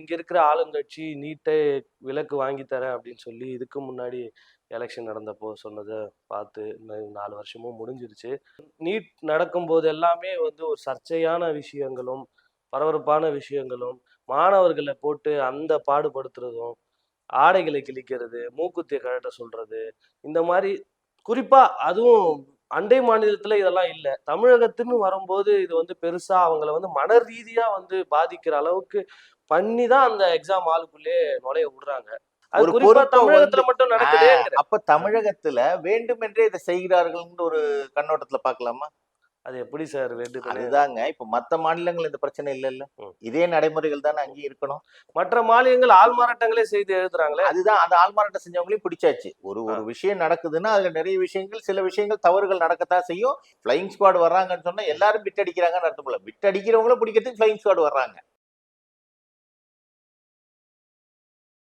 இங்க இருக்கிற ஆளுங்கட்சி நீட்டை விலக்கு வாங்கி தரேன் அப்படின்னு சொல்லி இதுக்கு முன்னாடி எலெக்ஷன் நடந்தப்போ சொன்னதை பார்த்து நாலு வருஷமும் முடிஞ்சிருச்சு. நீட் நடக்கும்போது எல்லாமே வந்து ஒரு சர்ச்சையான விஷயங்களும் பரபரப்பான விஷயங்களும் மாணவர்களை போட்டு அந்த பாடுபடுத்துறதும் ஆடைகளை கிழிக்கிறது மூக்குத்திய கழட்ட சொல்றது இந்த மாதிரி குறிப்பா அதுவும் அண்டை மாநிலத்துல இதெல்லாம் இல்லை. தமிழகத்துன்னு வரும்போது இது வந்து பெருசா அவங்கள வந்து மன ரீதியா வந்து பாதிக்கிற அளவுக்கு பண்ணி தான் அந்த எக்ஸாம் ஆளுக்குள்ளே நுழைய விடுறாங்க. ஒரு தமிழகத்துல மட்டும் நடக்குதே அப்ப தமிழகத்துல வேண்டுமென்றே இதை செய்கிறார்கள்னு ஒரு கண்ணோட்டத்துல பார்க்கலாமா? அது எப்படி சார் வேண்டும் அதுதாங்க. இப்ப மத்த மாநிலங்கள் இந்த பிரச்சனை இல்ல இல்ல. இதே நடைமுறைகள் தானே அங்கேயும் இருக்கணும். மற்ற மாநிலங்கள் ஆள்மாறாட்டங்களே செய்து எழுதுறாங்களே? அதுதான். அந்த ஆள்மாறாட்டம் செஞ்சவங்களையும் பிடிச்சாச்சு. ஒரு ஒரு விஷயம் நடக்குதுன்னா அதுல நிறைய விஷயங்கள் சில விஷயங்கள் தவறுகள் நடக்கத்தான் செய்யும். ஃபிளைங் ஸ்குவாட் வர்றாங்கன்னு சொன்னா எல்லாரும் பிட் அடிக்கிறாங்கன்னு அர்த்தம் இல்ல. பிட் அடிக்கிறவங்கள பிடிக்கிறதுக்கு ஃபிளைங் ஸ்குவாட் வர்றாங்க.